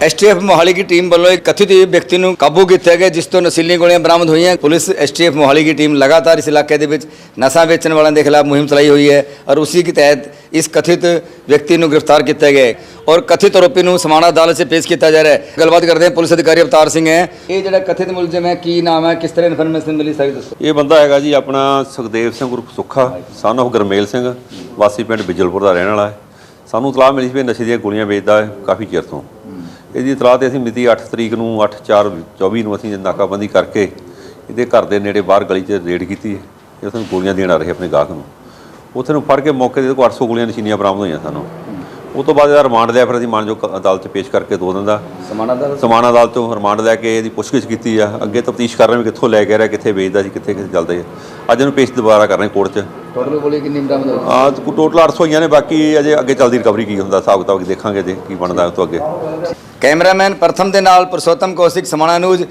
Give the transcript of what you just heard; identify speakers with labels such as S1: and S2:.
S1: STF Mohali ਦੀ team ਵੱਲੋਂ ਇੱਕ ਕਥਿਤ ਵਿਅਕਤੀ ਨੂੰ ਕਾਬੂ ਕੀਤਾ ਗਿਆ ਜਿਸ ਤੋਂ ਨਸ਼ੀਲੀਆਂ ਗੋਲੀਆਂ ਬਰਾਮਦ ਹੋਈਆਂ ਪੁਲਿਸ ਐਸਟੀਐਫ ਮੋਹਾਲੀ ਦੀ ਟੀਮ ਲਗਾਤਾਰ ਇਸ ਇਲਾਕੇ ਦੇ ਵਿੱਚ ਨਸ਼ਾ ਵੇਚਣ ਵਾਲਿਆਂ ਦੇ ਖਿਲਾਫ ਮੁਹਿੰਮ ਚਲਾਈ ਹੋਈ ਹੈ ਔਰ ਉਸੇ ਦੇ ਤਹਿਤ ਇਸ ਕਥਿਤ ਵਿਅਕਤੀ ਨੂੰ ਗ੍ਰਿਫਤਾਰ ਕੀਤਾ ਗਿਆ ਹੈ ਔਰ ਕਥਿਤ ਆਰੋਪੀ ਨੂੰ ਸਮਾਣਾ ਅਦਾਲਤ 'ਚ ਪੇਸ਼ ਕੀਤਾ ਜਾ ਰਿਹਾ ਹੈ ਗੱਲਬਾਤ ਕਰਦੇ ਹਾਂ ਪੁਲਿਸ ਅਧਿਕਾਰੀ ਅਵਤਾਰ ਸਿੰਘ ਹੈ ਇਹ ਜਿਹੜਾ ਕਥਿਤ ਮੁਲਜ਼ਮ ਹੈ ਕੀ ਨਾਮ ਹੈ ਕਿਸ ਤਰ੍ਹਾਂ ਇਨਫੋਰਮੇਸ਼ਨ ਮਿਲੀ ਸਾਰੀ ਦੱਸੋ
S2: ਇਹ ਬੰਦਾ ਹੈਗਾ ਜੀ ਆਪਣਾ ਸੁਖਦੇਵ ਸਿੰਘ ਉਰਫ ਸੁੱਖਾ ਸਨ of ਗਰਮੇਲ ਸਿੰਘ ਵਾਸੀ ਪਿੰਡ ਬਿਜਲਪੁਰ ਦਾ ਰਹਿਣ ਵਾਲਾ ਹੈ ਸਾਨੂੰ ਇਤਲਾਹ ਮਿਲੀ ਸੀ ਵੀ ਨਸ਼ੇ ਦੀਆਂ ਗੋਲੀਆਂ ਵੇਚਦਾ ਹੈ ਕਾਫੀ ਚਿਰ ਤੋਂ ਇਹਦੀ ਇਤਲਾਹ ਤੇ ਅਸੀਂ ਮਿਤੀ 8 ਤਰੀਕ ਨੂੰ 8/4/24 ਨੂੰ ਅਸੀਂ ਨਾਕਾਬੰਦੀ ਕਰਕੇ ਇਹਦੇ ਘਰ ਦੇ ਨੇੜੇ ਬਾਹਰ ਗਲੀ 'ਚ ਰੇਡ ਕੀਤੀ ਹੈ ਇਹ ਸਾਨੂੰ ਗੋਲੀਆਂ ਦੇਣ ਆ ਰਹੇ ਆਪਣੇ ਗਾਹਕ ਨੂੰ। ਉੱਥੇ ਨੂੰ ਫੜ ਕੇ ਮੌਕੇ ਦੇ ਕੋਲ 800 ਗੋਲੀਆਂ ਨਸ਼ੀਨੀਆਂ ਬਰਾਮਦ ਹੋਈਆਂ ਸਾਨੂੰ। ਉਹ ਤੋਂ ਬਾਅਦ ਇਹਦਾ ਰਿਮਾਂਡ ਲਿਆ ਫਿਰ ਅਸੀਂ ਮਾਨਯੋਗ ਅਦਾਲਤ 'ਚ ਪੇਸ਼ ਕਰਕੇ ਦੋ ਦਿਨ ਦਾ।
S1: ਸਮਾਣਾ ਦਾ
S2: ਸਮਾਨ ਅਦਾਲਤ ਤੋਂ ਰਿਮਾਂਡ ਲੈ ਕੇ ਇਹਦੀ ਪੁੱਛਗਿੱਛ ਕੀਤੀ ਆ। ਅੱਗੇ ਤਫਤੀਸ਼ ਕਰ ਰਹੇ ਵੀ ਕਿੱਥੋਂ ਲੈ ਕੇ ਆ ਰਿਹਾ ਕਿੱਥੇ ਵੇਚਦਾ ਸੀ ਕਿੱਥੇ ਕਿੱਥੇ ਚੱਲਦਾ ਸੀ। ਅੱਜ ਇਹਨੂੰ ਪੇਸ਼ ਦੁਬਾਰਾ ਕਰ ਰਹੇ ਕੋਰਟ 'ਚ।
S1: ਟੋਟਲ ਗੋਲੀ ਕਿੰਨੀ ਬਰਾਮਦ ਹੋਈ?
S2: ਆ ਟੋਟਲ 800 ਹੋਈਆਂ ਨੇ ਬਾਕੀ ਅਜੇ ਅੱਗੇ ਚੱਲਦੀ ਰਿਕਵਰੀ ਕੀ ਹੁੰਦਾ ਹਿਸਾਬ ਕਿਤਾਬ ਦੇਖਾਂਗੇ ਜੇ ਕੀ ਬਣਦਾ ਉਸ ਤੋਂ ਅੱਗੇ।
S1: ਕੈਮਰਾਮੈਨ ਪ੍ਰਥਮ ਦੇ ਨਾਲ ਪੁਰਸ਼ੋਤਮ ਕੌਸ਼ਿਕ ਸਮਾਣਾ ਨਿਊਜ਼